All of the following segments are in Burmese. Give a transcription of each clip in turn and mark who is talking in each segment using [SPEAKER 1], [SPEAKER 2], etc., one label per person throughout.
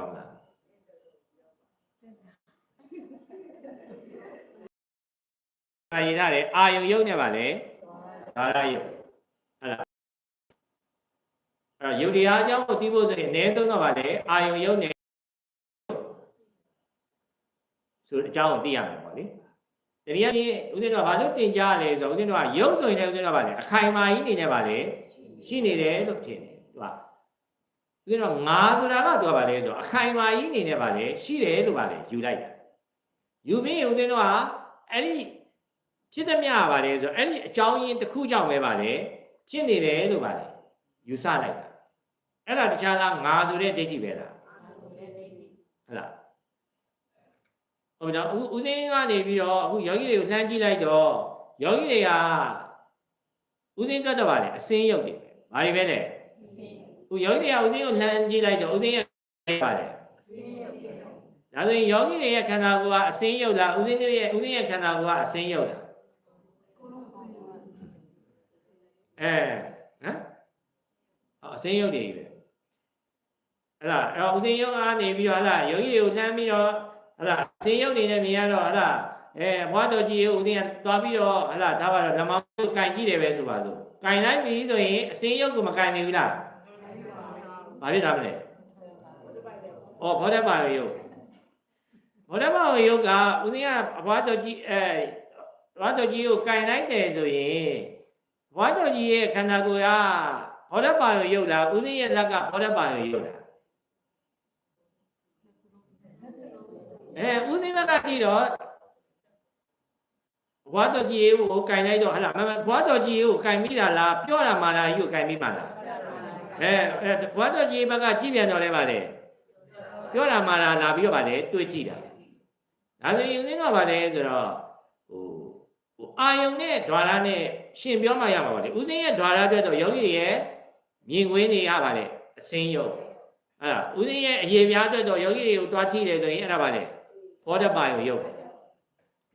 [SPEAKER 1] ပါမလားအာရည်ရတယ်အာယုံယုံနေပါလေဒါရယုံဟုတ်လားအဲ့တော့ယုတ်တရားအကြောင်းကိုသိဖို့ဆိုရင်အနည်းဆုံးတော့ပါလေအာယုံယုံနေဆိုအကြောင်းကိုသိရမယ်ပေါ့လေတနည်းအားဖြင့်ဦးဇင်းတို့ကဘာလို့တင်ကြရလဲဆိုတော့ဦးဇင်းတို့ကယုံဆိုရင်လည်းဦးဇင်းတို့ကပါလေအခိုင်အမာကြီးနေနေပါလေရှိနေတယ်လို့ထင်တယ်သူက ဦးဇင်းတို့ငါဆိုတာကသူကပါလေဆိုတော့အခိုင်အမာကြီးနေနေပါလေရှိတယ်လို့ပါလေယူလိုက်တာယူပြီးဦးဇင်းတို့ကအဲ့ဒီဖြစ်သမျှပါလေဆိုတော့အဲ့ဒီအကြောင်းရင်းတစ်ခုကြောင့်ပဲပါလေဖြစ်နေတယ်လို့ပါလေယူဆလိုက်တာအဲ့ဒါတခြားလားငါဆိုတဲ့ဒိဋ္ဌိပဲလားဟုတ်လားဟုတ်တော့ဦးဦးစင်းကနေပြီးတော့အခုယောဂီတွေကိုလှမ်းကြည့်လိုက်တော့ယောဂီတွေကဦးစင်းတွတ်တော့ပါလေအစင်းရုပ်တွေပဲဘာတွေပဲလဲ ဦးယောဂီတွေကဦးစင်းကိုလှမ်းကြည့်လိုက်တော့ဦးစင်းရဲ့ပါလေဒါဆိုရင်ယောဂီတွေရဲ့ခန္ဓာကိုယ်ကအစင်းရုပ်လားဦးစင်းတို့ရဲ့ဦးစင်းရဲ့ခန္ဓာကိုယ်ကအစင်းရုပ်လားအဲဟမ်အစင်းရုပ်တွေပဲအဲ့ဒါအဲ့တော့ဦးစင်းရုပ်ကနေပြီးတော့ဟလာယောဂီတွေကိုလှမ်းပြီးတော့ဟလာအစင်းရုပ်နေနဲ့မြင်ရတော့ဟလာအဲဘွားတော်ကြီးကိုဦးစင်းကသွားပြီးတော့ဟလာဒါပါတော့ဓမ္မကိုကင်ကြည့်တယ်ပဲဆိုပါစို့ကင်လိုက်ပြီဆိုရင်အစင်းရုပ်ကိုမကင်နိုင်ဘူးလား ဘာဖြစ်တာမလဲဩဘောဓဘာယုတ်ဘောဓဘာယုတ်ကဦးစင်းကဘွားတော်ကြီးအဲဘွားတော်ကြီးကိုကင်လိုက်တယ်ဆိုရင်ဘွားတော်ကြီးရဲ့ခန္ဓာကိုယ်ကဘောဓဘာယုတ်လားဦးစင်းရဲ့လက်ကဘောဓဘာယုတ်လားအဲဦးစင်းဘက်ကကြည့်တော့ဘွားတော်ကြီးကိုကင်လိုက်တော့ဟလာမမဘွားတော်ကြီးကိုကင်မိတာလားပြောတာမှလားကြီးကိုကင်မိမှလား အဲအဲဘွားတော်ကြီးဘက်ကကြည့်ပြန်တော့လဲပါလေပြောတာမှလားလာပြီးတော့ပါလေတွေ့ကြည့်တာဒါဆိုရင်ဦးစင်းတော့ပါလေဆိုတော့ဟိုဟိုအာယုံနဲ့ဓွာရနဲ့ရှင်ပြောမှရမှာပါလေဦးစင်းရဲ့ဓွာရအတွက်တော့ယောဂီရဲ့မြင်ကွင်းနေရပါလေအစင်းယုတ်အဲ့ဒါဦးစင်းရဲ့အရေပြားအတွက်တော့ယောဂီတွေကိုတွားကြည့်တယ်ဆိုရင်အဲ့ဒါပါလေဘောဓပါယုံယုတ်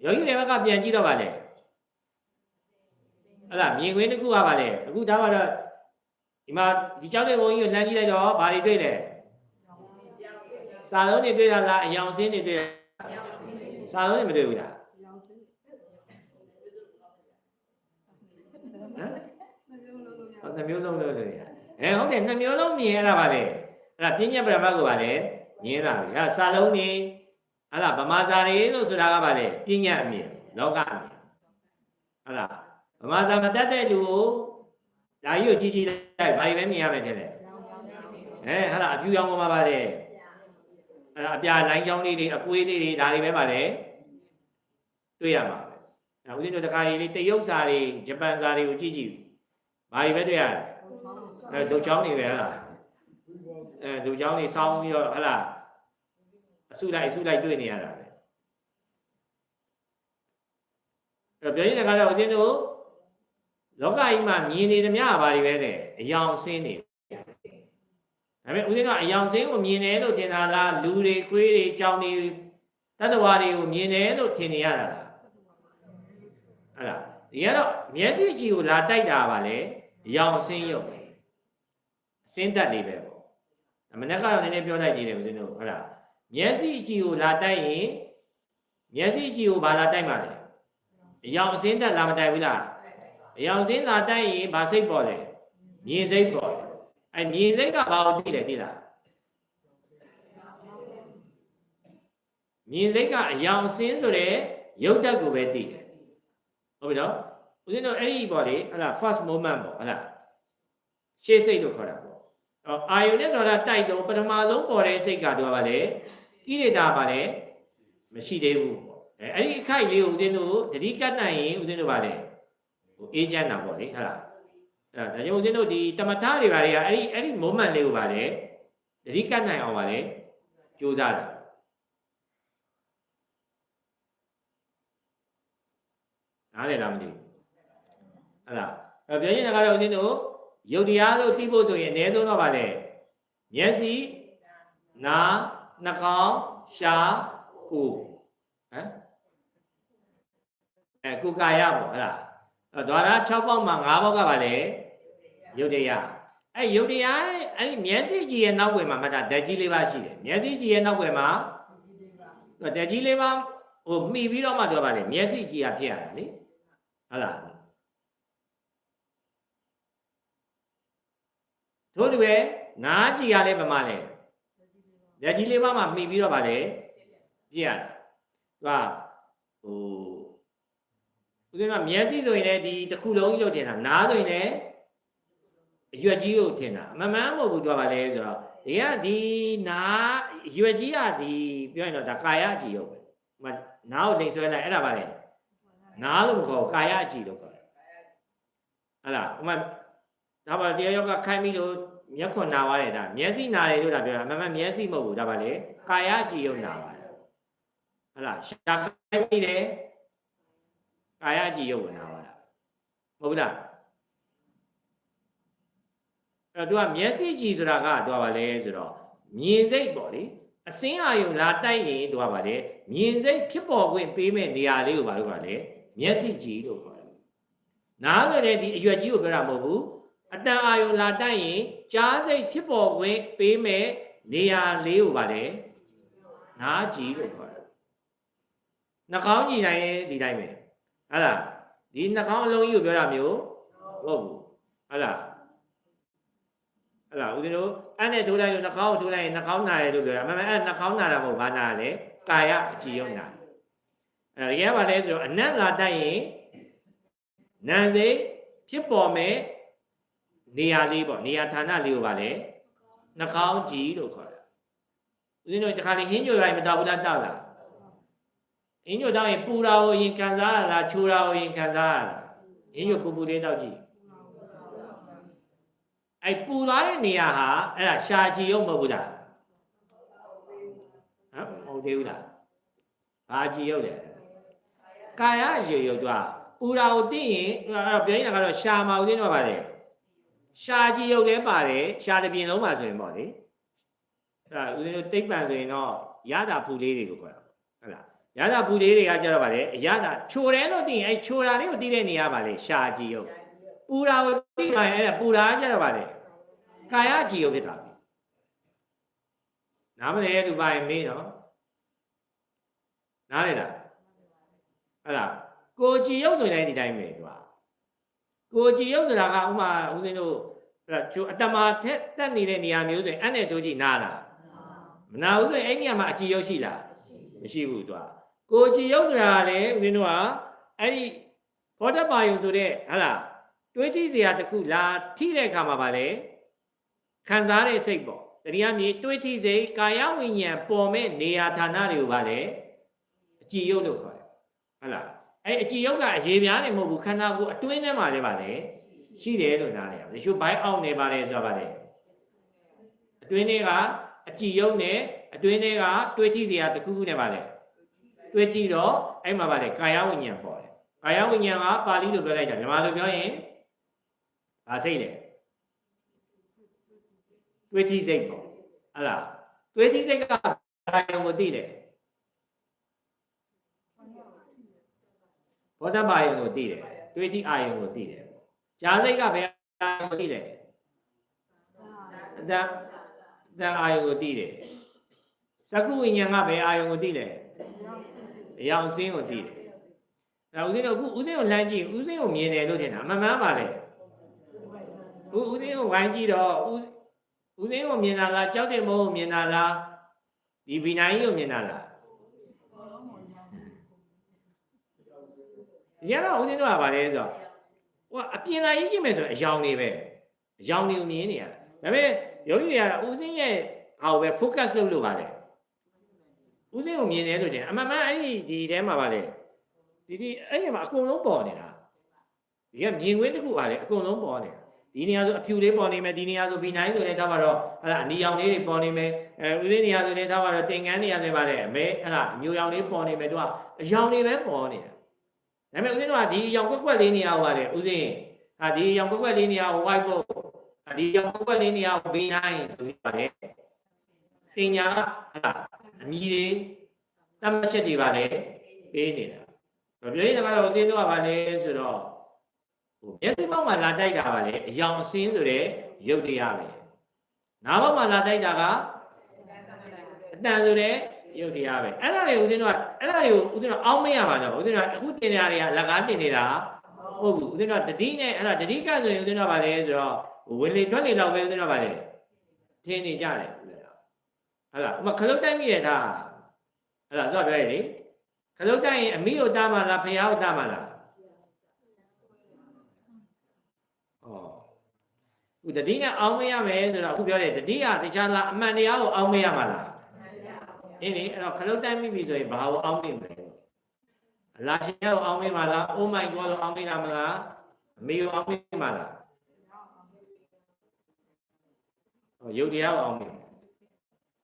[SPEAKER 1] ယောဂီတွေဘက်ကပြန်ကြည့်တော့ပါလေအဲ့ဒါမြင်ကွင်းတစ်ခုကပါလေအခုဒါမှတော့ ဒီမှာဒီကြောက်တဲ့ဘုံကြီးကိုလှမ်းကြည့်လိုက်တော့ဘာတွေတွေ့လဲစာလုံးတွေတွေ့တာလားအယောင်စင်းတွေတွေ့စာလုံးတွေမတွေ့ဘူးလားဟမ်ဟုတ်နှမျိုးလုံးလို့လို့ရအဲဟုတ်တယ်နှမျိုးလုံးမြင်ရတာပါလေအဲ့ဒါပြဉ္ညာပရမတ်ကိုပါလေမြင်လာပြီအဲ့ဒါစာလုံးတွေအဲ့ဒါဗမာစာတွေလို့ဆိုတာကပါလေပြဉ္ညာအမြင်လောကအမြင်ဟုတ်လားဗမာစာမတတ်တဲ့လူကို ဒါကြီးကိုကြည့်ကြည့်လိုက်ဘာတွေပဲမြင်ရမယ်တဲ့လေအဲဟာလားအပြူရောင်ပေါ်မှာပါလေအဲ့ဒါအပြာလိုင်းကြောင်းလေးတွေအကွေးလေးတွေဒါတွေပဲပါလေတွေ့ရမှာပဲအဲဦးဇင်းတို့တခါလေးတရုတ်စာတွေဂျပန်စာတွေကိုကြည့်ကြည့်ဘာတွေပဲတွေ့ရလဲအဲဒုတ်ချောင်းတွေပဲဟလားအဲဒုတ်ချောင်းတွေစောင်းပြီးတော့ဟလားအစုလိုက်အစုလိုက်တွေ့နေရတာပဲအဲ့တော့ပြောရင်လည်းကတော့ဦးဇင်းတို့ လောကကြီးမှာမြင်နေသမျှဘာတွေပဲလဲအယောင်ဆင်းနေဒါပေမဲ့ဦးဇင်းတို့ကအယောင်ဆင်းကိုမြင်တယ်လို့ထင်တာလားလူတွေ၊ကွေးတွေ၊ကြောင်တွေတတ္တဝါတွေကိုမြင်တယ်လို့ထင်နေရတာလားအဲ့ဒါဒီကတော့မျက်စိကြည့်ကိုလာတိုက်တာပါလေအယောင်ဆင်းရုပ်ပဲအစင်းတက်လေးပဲပေါ့အမနေ့ကတော့နည်းနည်းပြောလိုက်သေးတယ်ဦးဇင်းတို့ဟုတ်လားမျက်စိကြည့်ကိုလာတိုက်ရင်မျက်စိကြည့်ကိုဘာလာတိုက်မှာလဲအယောင်အစင်းတက်လာမတိုက်ဘူးလား အယောင်စင်းလာတိုက်ရင်ဘာစိတ်ပေါ်လဲမြင်စိတ်ပေါ်တယ်အဲမြင်စိတ်ကဘာကိုသိတယ်သိလားမြင်စိတ်ကအယောင်စင်းဆိုတဲ့ရုပ်တက်ကိုပဲသိတယ်ဟုတ်ပြီနော်ဦးဇင်းတို့အဲ့ဒီပေါ့လေဟလာ first moment ပေါ့ဟလာရှေ့စိတ်လို့ခေါ်တာပေါ့အော်အာယုန်နဲ့တော့တိုက်တော့ပထမဆုံးပေါ်တဲ့စိတ်ကတော့ဗာလေကိလေသာဗာလေမရှိသေးဘူးပေါ့အဲအဲ့ဒီအခိုက်လေးကိုဦးဇင်းတို့တတိကတ်နိုင်ရင်ဦးဇင်းတို့ဗာလေဟို အေးချမ်းတာပေါ့လေဟလာအဲ့ဒါကြောင့်ဦးဇင်းတို့ဒီတမထတွေဗာတွေကအဲ့ဒီအဲ့ဒီ moment လေးကိုဗာလေတတိကတ်နိုင်အောင်ဗာလေကြိုးစားတာနားလည်လားမသိဘူးဟလာအဲ့ပြောရင်ကတော့ဦးဇင်းတို့ယုတ်တရားလို့သိဖို့ဆိုရင်အနည်းဆုံးတော့ဗာလေမျက်စိနားနှာခေါင်းရှားကိုယ်ဟမ်အဲကိုယ်ကာယပေါ့ဟဲ့လား အဲ့တော့ဓာရ6ပေါက်မှာ5ပေါက်ကပါလေယုတ်တရားအဲ့ယုတ်တရားရဲ့အဲ့ဒီမျက်စိကြည့်ရဲ့နောက်ွယ်မှာမှတ်တာဓာတ်ကြီးလေးပါရှိတယ်မျက်စိကြည့်ရဲ့နောက်ွယ်မှာဓာတ်ကြီးလေးပါဟိုမှီပြီးတော့မှပြောပါလေမျက်စိကြည့်ရဖြစ်ရတာလေဟုတ်လားတို့တူပဲနားကြည့်ရလဲပမာလဲဓာတ်ကြီးလေးပါမှမှီပြီးတော့ပါလေပြရတာသူကဟို ဦးဇင်းကမျက်စိဆိုရင်လည်းဒီတစ်ခုလုံးကြီးလို့ထင်တာနားဆိုရင်လည်းအရွက်ကြီးကိုထင်တာအမှန်မှန်မဟုတ်ဘူးပြောပါလေဆိုတော့ဒီကဒီနားရွက်ကြီးကဒီပြောရင်တော့ဒါကာယအကြည့်ရုပ်ပဲဟိုနားကိုလိန်ဆွဲလိုက်အဲ့ဒါပါလေနားလို့မခေါ်ဘူးကာယအကြည့်လို့ခေါ်တယ်ဟုတ်လားဟိုမှာဒါပါတရားယောက်ကခိုင်းပြီးလို့မျက်ခွန်နာသွားတယ်ဒါမျက်စိနာတယ်လို့ဒါပြောတာအမှန်မှန်မျက်စိမဟုတ်ဘူးဒါပါလေကာယအကြည့်ရုပ်နာပါတယ်ဟုတ်လားရှာခိုင်းပြီးတယ် ကာယအကြည့်ရုပ်ကိုနာသွားတာမဟုတ်ဘူးလားအဲ့တော့ तू ကမျက်စိကြည့်ဆိုတာက तू ကပါလဲဆိုတော့မြင်စိတ်ပေါ့လေအစင်းအာယုံလာတိုက်ရင် तू ကပါလေမြင်စိတ်ဖြစ်ပေါ်ခွင့်ပေးမဲ့နေရာလေးကိုပါလို့ပါလေမျက်စိကြည့်လို့ခေါ်တယ်နားလည်းဒီအရွက်ကြီးကိုပြောတာမဟုတ်ဘူးအတန်အာယုံလာတိုက်ရင်ကြားစိတ်ဖြစ်ပေါ်ခွင့်ပေးမဲ့နေရာလေးကိုပါလေနားကြည့်လို့ခေါ်တယ်နှာခေါင်းကြည့်တိုင်းဒီတိုင်းပဲ ဟုတ်လားဒီနှာခေါင်းအလုံးကြီးကိုပြောတာမျိုးမဟုတ်ဘူးဟုတ်လားအဲ့လားဦးဇင်းတို့အဲ့နဲ့ထိုးလိုက်လို့နှာခေါင်းကိုထိုးလိုက်ရင်နှာခေါင်းနာရလို့ပြောတာအမှန်မှန်အဲ့နှာခေါင်းနာတာမဟုတ်ဘာနာလဲကာယအကြည်ယုံနာအဲ့ရဲပါလဲဆိုတော့အနက်လာတိုက်ရင်နာစိတ်ဖြစ်ပေါ်မဲ့နေရာလေးပေါ့နေရာဌာနလေးကိုပါလဲနှာခေါင်းကြည်လို့ခေါ်တာဦးဇင်းတို့ဒီခါလေးဟင်းညိုလိုက်မတောက်ဘူးလားတောက်လား ဟင်းညိုတောက်ရင်ပူတာကိုရင်ခံစားရလားချိုတာကိုရင်ခံစားရလားဟင်းညိုပူပူလေးတောက်ကြည့်အဲ့ပူသွားတဲ့နေရာဟာအဲ့ဒါရှာကြည်ရုံမဟုတ်ဘူးလားဟမ်မဟုတ်သေးဘူးလားဘာကြည်ရုံလဲကာယရေရုပ်တော့ပူတာကိုသိရင်အဲ့တော့ပြောရင်ကတော့ရှာမအောင်သိတော့ပါလေရှာကြည်ရုပ်လည်းပါတယ်ရှာတစ်ပြင်လုံးပါဆိုရင်ပေါ့လေအဲ့ဒါဦးဇင်းတို့တိတ်ပံဆိုရင်တော့ရတာဖူလေးတွေကိုခေါ်တာဟုတ်လား ရတာဖူလေးတွေကကြတော့ပါလေအရတာချိုတယ်လို့သိရင်အဲ့ချိုတာလေးကိုသိတဲ့နေရာပါလေရှာကြည်ရုပ်ပူတာကိုသိမှအဲ့ဒါပူတာကြတော့ပါလေကာယကြည်ရုပ်ဖြစ်တာပဲနားမလဲသူပါရင်မေးနော်နားလေလားအဲ့ဒါကိုကြည်ရုပ်ဆိုရင်လည်းဒီတိုင်းပဲသူကကိုကြည်ရုပ်ဆိုတာကဥမာဦးဇင်းတို့အဲ့ဒါကျိုးအတ္တမထက်တက်နေတဲ့နေရာမျိုးဆိုရင်အဲ့နဲ့တို့ကြည့်နားလားမနာဘူးဆိုရင်အဲ့နေရာမှာအကြည်ရုပ်ရှိလားမရှိဘူးသူက ကိုကြည်ရုပ်ဆိုတာကလည်းဦးဇင်းတို့ကအဲ့ဒီဘောဓပါယုံဆိုတဲ့ဟလာတွေးကြည့်စရာတစ်ခုလာထိတဲ့အခါမှာပါလေခံစားတဲ့စိတ်ပေါ့တရားမြေတွေးထိစိတ်ကာယဝိညာဉ်ပေါ်မဲ့နေရာဌာနတွေကိုပါလေအကြည်ရုပ်လို့ခေါ်တယ်ဟုတ်လားအဲ့အကြည်ရုပ်ကအရေးများတယ်မဟုတ်ဘူးခန္ဓာကိုယ်အတွင်းထဲမှာလည်းပါလေရှိတယ်လို့နားလည်ရမယ်ရှုဘိုင်းအောင်နေပါလေဆိုပါလေအတွင်းထဲကအကြည်ရုပ်နဲ့အတွင်းထဲကတွေးထိစရာတစ်ခုခုနဲ့ပါလေ တွေးထိတော့အဲ့မှာပါလေကာယဝိညာဉ်ပေါ်တယ်ကာယဝိညာဉ်ကပါဠိလိုပြောလိုက်တာမြန်မာလိုပြောရင်ဘာစိတ်လဲတွေးထိစိတ်ပေါ့ဟလားတွေးထိစိတ်ကဘာယုံကိုသိတယ်ဘောဓဘာယုံကိုသိတယ်တွေးထိအာယုံကိုသိတယ်ဈာစိတ်ကဘယ်အာယုံကိုသိတယ်အတန်အတန်အာယုံကိုသိတယ်သကုဝိညာဉ်ကဘယ်အာယုံကိုသိလဲ အယောင်စင်းကိုသိတယ်ဒါဦးဇင်းတို့အခုဦးဇင်းကိုလမ်းကြည့်ဦးဇင်းကိုမြင်တယ်လို့ထင်တာအမှန်မှန်ပါလေဦးဦးဇင်းကိုဝိုင်းကြည့်တော့ဦးဦးစင်းကိုမြင်တာလားကြောက်တယ်မို့မြင်တာလားဒီဗီနိုင်ကိုမြင်တာလားဒီကတော့ဦးစင်းတို့ကဗာလဲဆိုတော့ဟိုအပြင်လာရေးကြည့်မယ်ဆိုအယောင်တွေပဲအယောင်တွေကိုမြင်နေရတာဒါပေမဲ့ယောဂီတွေကဦးစင်းရဲ့ဟာကိုပဲ focus လုပ်လို့ပါလေ ဦးစင်းကိုမြင်တယ်လို့တင်အမှန်မှန်အဲ့ဒီဒီထဲမှာပါလေဒီဒီအဲ့ဒီမှာအကုန်လုံးပေါ်နေတာဒီကမြင်ကွင်းတစ်ခုပါလေအကုန်လုံးပေါ်နေတာဒီနေရာဆိုအဖြူလေးပေါ်နေမယ်ဒီနေရာဆို V9 ဆိုလည်းထားပါတော့ဟလာအနီရောင်လေးတွေပေါ်နေမယ်အဲဦးသိနေရာဆိုလည်းထားပါတော့တင်ကန်းနေရာတွေပါလေအမဲဟလာအမျိုးရောင်လေးပေါ်နေမယ်သူကအရောင်တွေပဲပေါ်နေတာဒါပေမဲ့ဦးသိတို့ကဒီရောင်ကွက်ကွက်လေးနေရာဟိုပါလေဦးသိဟာဒီရောင်ကွက်ကွက်လေးနေရာဟို white board ဒီရောင်ကွက်ကွက်လေးနေရာ V9 ဆိုပြီးပါလေတင်ညာဟလာ အမီတွေတတ်မှတ်ချက်တွေပါလေပေးနေတာပြောရရင်ကတော့ဦးသိတို့ကပါလေဆိုတော့ဟိုမျက်စိပေါက်မှာလာတိုက်တာပါလေအယောင်အစင်းဆိုတဲ့ရုပ်တရားပဲနာဘောမှာလာတိုက်တာကအတန်ဆိုတဲ့ရုပ်တရားပဲအဲ့ဒါတွေဦးဇင်းတို့ကအဲ့ဒါတွေကိုဦးဇင်းတို့အောင်းမရပါတော့ဦးဇင်းတို့ကအခုတင်နေရတွေကလက်ကားတင်နေတာဟုတ်ဘူးဦးဇင်းတို့ကတတိနဲ့အဲ့ဒါတတိကဆိုရင်ဦးဇင်းတို့ကဗာလဲဆိုတော့ဝင်လေထွက်လေလောက်ပဲဦးဇင်းတို့ကဗာလဲထင်းနေကြတယ်ဦးဇင်းတို့ ဟုတ်လားဥမာခလုတ်တိုက်မိတယ်ဒါအဲ့ဒါဆိုတော့ပြောရည်လေခလုတ်တိုက်ရင်အမိကိုတားမှလားဖះကိုတားမှလားဩဥတတိနဲ့အောင်းမရမယ်ဆိုတော့အခုပြောတယ်တတိကတခြားလားအမှန်တရားကိုအောင်းမရမှာလားအင်းလေအဲ့တော့ခလုတ်တိုက်မိပြီဆိုရင်ဘာကိုအောင်းမိမလဲအလားရှင်ကိုအောင်းမိမှာလား Oh my god ကိုအောင်းမိတာမလားအမေကိုအောင်းမိမှာလားဟောယုတ်တရားကိုအောင်းမိ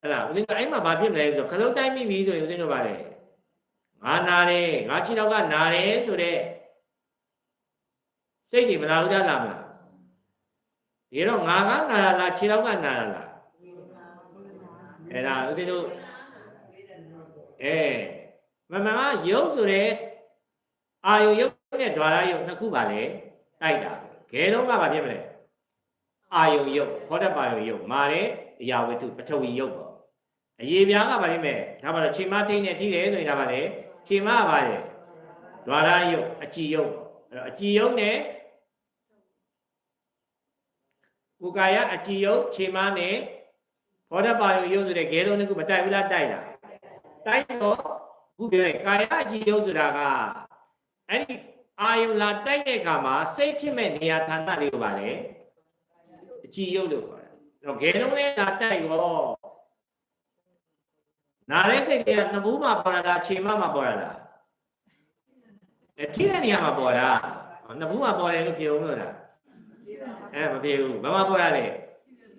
[SPEAKER 1] အဲ့ဒါဦးဇင်းတို့အဲ့မှာဘာဖြစ်မလဲဆိုတော့ခလုတ်တိုင်းမိပြီဆိုရင်ဦးဇင်းတို့ဗါလေငါနာတယ်ငါခြေတော့ကနာတယ်ဆိုတော့စိတ်တွေမလာဘူးလားလာမလားဒီတော့ငါကနာလာလားခြေတော့ကနာလာလားအဲ့ဒါဦးဇင်းတို့အဲမမကယုတ်ဆိုတဲ့အာယုယုတ်နဲ့ဓာရယုတ်နှစ်ခုပါလေတိုက်တာခဲတော့ကဘာဖြစ်မလဲအာယုံယုတ်ဟောတပါယုံယုတ်မာတဲ့အရာဝတ္ထုပထဝီယုတ်ပေါ့ အရေပြားကပါလိမ့်မယ်ဒါပါတော့ခြေမထိနဲ့ထိတယ်ဆိုရင်ဒါပါလေခြေမကပါလေဒွါရယုတ်အကြည်ယုတ်အဲ့တော့အကြည်ယုတ်နဲ့ဥကာယအကြည်ယုတ်ခြေမနဲ့ဘောဓပါယုတ်ယုတ်ဆိုတဲ့ဂဲလုံးတစ်ခုမတိုက်ဘူးလားတိုက်လားတိုက်တော့ခုပြောတဲ့ကာယအကြည်ယုတ်ဆိုတာကအဲ့ဒီအာယုလာတိုက်တဲ့အခါမှာစိတ်ဖြစ်မဲ့နေရာဌာနတွေကိုပါလေအကြည်ယုတ်လို့ခေါ်တယ်။တော့ဂေလုံးလေးလာတိုက်ရော နားတဲ့စိတ်ကနဘူးမှာပေါ်လာတာချိန်မမှာပေါ်လာတာအဲထိတဲ့နေရာမှာပေါ်တာနဘူးမှာပေါ်တယ်လို့ပြောဦးလို့လားအဲမပြေဘူးဘာမှပေါ်ရလဲ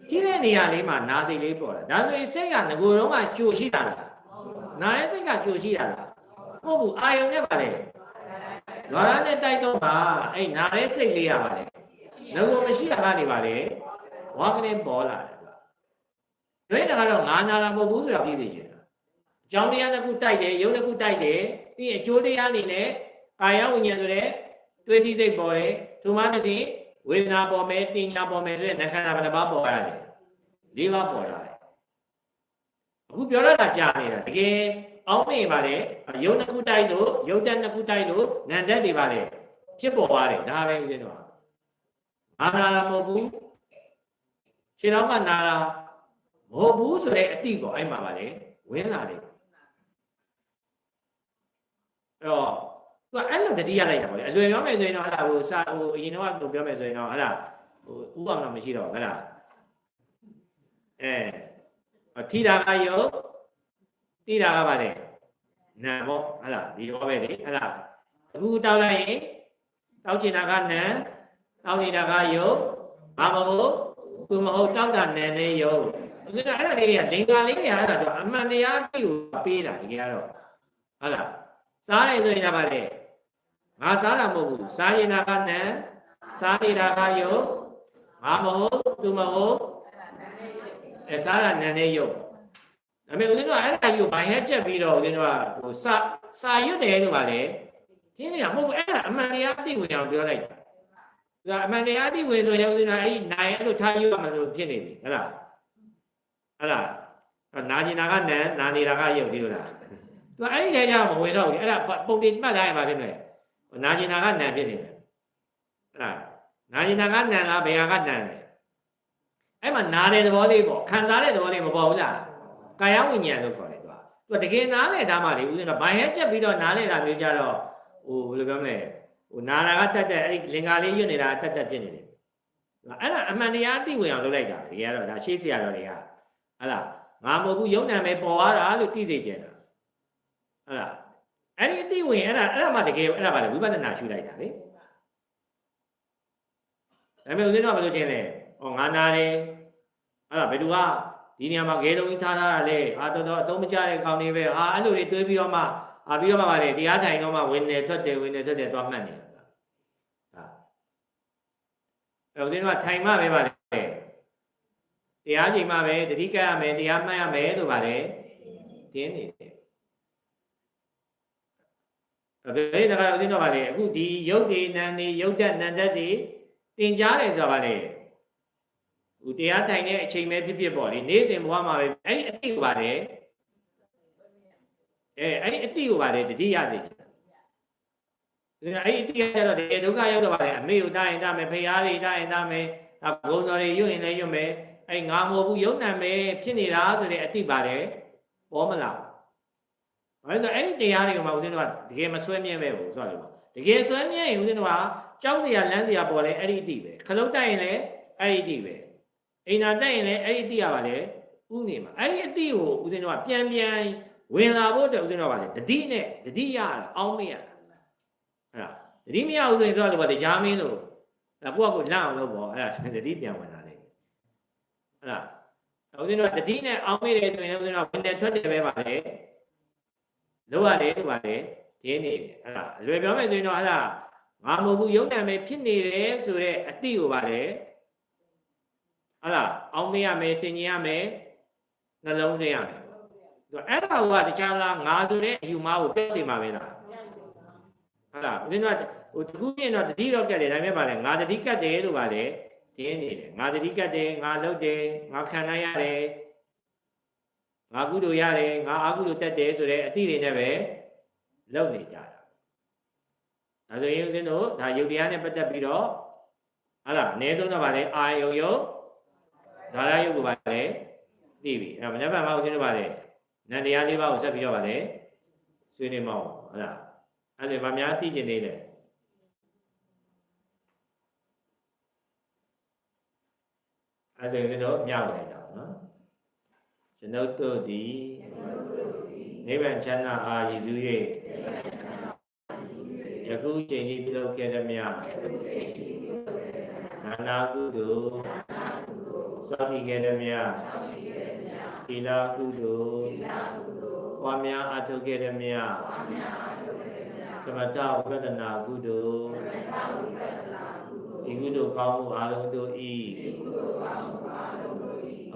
[SPEAKER 1] ထိတဲ့နေရာလေးမှာနားစိတ်လေးပေါ်တာဒါဆိုရင်စိတ်ကငကိုယ်တော့ကကြိုရှိတာလားနားတဲ့စိတ်ကကြိုရှိတာလားမဟုတ်ဘူးအာယုံနဲ့ပါလေလွာရနဲ့တိုက်တော့ပါအဲ့နားတဲ့စိတ်လေးရပါလေငကိုယ်မရှိတာကနေပါလေဝါကနေပေါ်လာတယ်တွဲတာကတော့ငါနာတာမဟုတ်ဘူးဆိုတာပြည့်စုံကြတယ်အ ကြောင်းတရားတစ်ခုတိုက်တယ်ယုံတစ်ခုတိုက်တယ်ပြီးရင်အကျိုးတရားအနေနဲ့ကာယဝိညာဉ်ဆိုတဲ့တွေးထိစိတ်ပေါ်တယ်သူမှတစ်စီဝေဒနာပေါ်မယ်ပညာပေါ်မယ်ဆိုတဲ့နှခန္ဓာဘယ်နှပါးပေါ်ရတယ်၄ပါးပေါ်လာတယ်အခုပြောရတာကြာနေတာတကယ်အောင်းနေပါလေယုံတစ်ခုတိုက်လို့ယုတ်တက်နှစ်ခုတိုက်လို့နန္တက်တွေပါလေဖြစ်ပေါ်သွားတယ်ဒါပဲဦးဇင်းတို့အာနာလာမဟုတ်ဘူးခြေတော်ကနာလာမဟုတ်ဘူးဆိုတဲ့အတိပေါ့အဲ့မှာပါလေဝင်လာတယ် အဲ့တော့သူကအဲ့လိုတတိယလိုက်တာပေါ့လေအလွယ်ပြောမယ်ဆိုရင်တော့ဟာဟိုစာဟိုအရင်တော့ပြောမယ်ဆိုရင်တော့ဟာဟိုဥပမာမရှိတော့ဘူးဟာအဲထိတာကယောတိတာကပါလေနာပေါ့ဟာဒီတော့ပဲလေဟာအခုတောက်လိုက်ရင်တောက်ချင်တာကနာတောက်နေတာကယောဘာမဟုတ်သူမဟုတ်တောက်တာနာနေယောဦးဇင်းကအဲ့ဒါလေးတွေကလင်္ကာလေးတွေအဲ့ဒါတော့အမှန်တရားအပြည့်ကိုပေးတာတကယ်တော့ဟုတ်လား စားရဆိုရင်ဒါပါလေငါစားတာမဟုတ်ဘူးစားရင်တာကနံစားနေတာကယုတ်ငါမဟုတ်သူမဟုတ်အဲစားတာနံနဲ့ယုတ်ဒါပေမဲ့ဦးဇင်းတို့အဲ့ဒါကြီးကိုဘိုင်နဲ့ကြက်ပြီးတော့ဦးဇင်းတို့ကဟိုစာစာရွတ်တယ်လို့ပါလေခင်းနေတာမဟုတ်ဘူးအဲ့ဒါအမှန်တရားသိဝင်အောင်ပြောလိုက်တာဒါအမှန်တရားသိဝင်ဆိုရင်ဦးဇင်းတို့အဲ့ဒီနိုင်အဲ့လိုထားယူရမှာလို့ဖြစ်နေပြီဟုတ်လားဟုတ်လားနာကျင်တာကနံနာနေတာကယုတ်ဒီလိုလား သူအဲ့ဒီထဲကျမဝင်တော့ဘူးအဲ့ဒါပုံတင်မှတ်ထားရင်ဘာဖြစ်မလဲနာကျင်တာကနံဖြစ်နေတယ်အဲ့ဒါနာကျင်တာကနံလားဘယ်ဟာကနံလဲအဲ့မှာနာတဲ့သဘောလေးပေါ့ခံစားတဲ့သဘောလေးမပေါ်ဘူးလားကာယဝိညာဉ်လို့ခေါ်တယ်သူကသူတကယ်နားလဲဒါမှလေဦးဇင်းကဘိုင်ဟဲချက်ပြီးတော့နားလဲတာမျိုးကြတော့ဟိုဘယ်လိုပြောမလဲဟိုနာတာကတက်တက်အဲ့ဒီလင်္ကာလေးရွတ်နေတာတက်တက်ဖြစ်နေတယ်အဲ့ဒါအမှန်တရားသိဝင်အောင်လုပ်လိုက်တာတကယ်ကတော့ဒါရှေးဆရာတော်တွေကဟလာငါမဟုတ်ဘူးယုံနာမယ်ပေါ်သွားတာလို့သိစေချင်တာ ဟုတ်လားအဲ့ဒီအတိဝင်အဲ့ဒါအဲ့ဒါမှတကယ်အဲ့ဒါပါလေဝိပဿနာရှုလိုက်တာလေဒါပေမဲ့ဦးဇင်းတို့ကဘယ်လိုကျင်လဲဟောငါနာတယ်အဲ့ဒါဘယ်သူကဒီနေရာမှာဂဲလုံးကြီးထားထားတာလေအာတော်တော်အသုံးမကျတဲ့ကောင်တွေပဲအာအဲ့လိုတွေတွေးပြီးတော့မှအာပြီးတော့မှပါလေတရားထိုင်တော့မှဝင်နေထွက်တယ်ဝင်နေထွက်တယ်သွားမှတ်နေတာဟာအဲ့ဦးဇင်းတို့ကထိုင်မှပဲပါလေတရားချိန်မှပဲတတိကရမယ်တရားမှတ်ရမယ်လို့ပါလေတင်းနေတယ် ဘယ်တခါဦးဇင်းတော့ဗာလေအခုဒီယုတ်ဒီနံဒီယုတ်တက်နံတက်ဒီတင်ကြားတယ်ဆိုတာဗာလေဟိုတရားထိုင်တဲ့အချိန်ပဲဖြစ်ဖြစ်ပေါ့လေနေ့စဉ်ဘဝမှာပဲအဲ့ဒီအတိကိုပါတယ်အဲအဲ့ဒီအတိကိုပါတယ်တတိယစေချင်ဒါအဲ့ဒီအတိကကျတော့ဒီဒုက္ခရောက်တော့ပါတယ်အမေကိုတားရင်တားမယ်ဖရာတွေတားရင်တားမယ်အဘုံတော်တွေရွရင်လည်းရွမယ်အဲ့ငါမဟုတ်ဘူးယုံနာမယ်ဖြစ်နေတာဆိုတဲ့အတိပါတယ်ပေါ်မလာ ဘူးဘာလို့ဆိုအဲ့ဒီတရားတွေကမှဦးဇင်းတို့ကတကယ်မဆွဲမြဲပဲဘူးဆိုတော့လေပေါ့တကယ်ဆွဲမြဲရင်ဦးဇင်းတို့ကကြောက်စရာလမ်းစရာပေါ်လဲအဲ့ဒီအတိပဲခလုတ်တိုက်ရင်လည်းအဲ့ဒီအတိပဲအိမ်သာတိုက်ရင်လည်းအဲ့ဒီအတိရပါလေဥနေမှာအဲ့ဒီအတိကိုဦးဇင်းတို့ကပြန်ပြန်ဝင်လာဖို့အတွက်ဦးဇင်းတို့ကပါလေတတိနဲ့တတိရတာအောင်းမရတာအဲ့ဒါတတိမရဦးဇင်းဆိုတော့လေပေါ့တရားမင်းလို့ဒါကိုယ့်ကိုလန့်အောင်လုပ်ပေါ့အဲ့ဒါတတိပြန်ဝင်လာတယ်အဲ့ဒါဦးဇင်းတို့ကတတိနဲ့အောင်းမိတယ်ဆိုရင်ဦးဇင်းတို့ကဝင်တယ်ထွက်တယ်ပဲပါလေ လောက်ရတယ်လို့ပါလေဒီနေတယ်အဲ့ဒါအလွယ်ပြောမယ်ဆိုရင်တော့အဲ့ဒါငါမဟုတ်ဘူးယုံနာမယ်ဖြစ်နေတယ်ဆိုတော့အတိကိုပါလေဟုတ်လားအောင်းမရမယ်ဆင်ញင်ရမယ်နှလုံးသွင်းရမယ်သူအဲ့ဒါကတခြားလားငါဆိုတဲ့အယူမားကိုပြည့်စေမှာပဲလားဟုတ်လားဦးဇင်းတို့ကဟိုတခုပြင်တော့တတိတော့ကတ်တယ်ဒါပေမဲ့ပါလေငါတတိကတ်တယ်လို့ပါလေတင်းနေတယ်ငါတတိကတ်တယ်ငါလှုပ်တယ်ငါခံနိုင်ရတယ် ငါကုသိုလ်ရတယ်ငါအကုသိုလ်တက်တယ်ဆိုတဲ့အတိတွေနဲ့ပဲလုပ်နေကြတာဒါဆိုရင်ဦးဇင်းတို့ဒါယုတ်တရားနဲ့ပတ်သက်ပြီးတော့ဟုတ်လားအနည်းဆုံးတော့ပါလေအာယုံယုံဒါရယုတ်ကိုပါလေသိပြီအဲ့တော့မနေ့ကမှဦးဇင်းတို့ပါလေနန္တရားလေးပါးကိုဆက်ပြီးတော့ပါလေဆွေးနွေးမအောင်ဟုတ်လားအဲ့ဒါဗာများသိကျင်သေးတယ်အဲ့ဒါဆိုရင်တော့မြောက်လိုက်တာနော် ကျွန်ုပ်တို့သည်နိဗ္ဗာန်ချမ်းသာအားရည်စူး၍ယခုချိန်ကြီးပြုလုပ်ခဲ့သည်များနာနာကုသိုလ်စောင့်ကြည့်ခဲ့သည်များသီလကုသိုလ်ပွားများအထုခဲ့သည်များသမထဝိပဿနာကုသိုလ်ဒီကုသိုလ်ကောင်းမှုအလုံးတို့ဤအ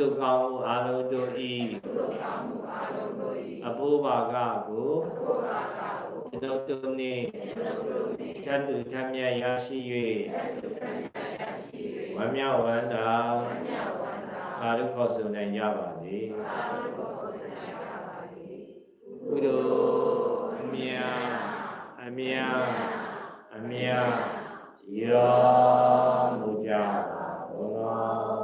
[SPEAKER 1] လ်ကောင်းမှုအာလုံးတို့ဤအဘိုးဘာကကိုကျွန်ုပ်တို့နှင့်တတ်သူထမြတ်ရရှိ၍ဝမ်းမြောက်ဝမ်းသာအာရုခေါ်ဆိုနိုင်ကြပါစေကုသိုလ်အမြတ်အမြတ်အမြတ်ရောမူကြပါဘောသာ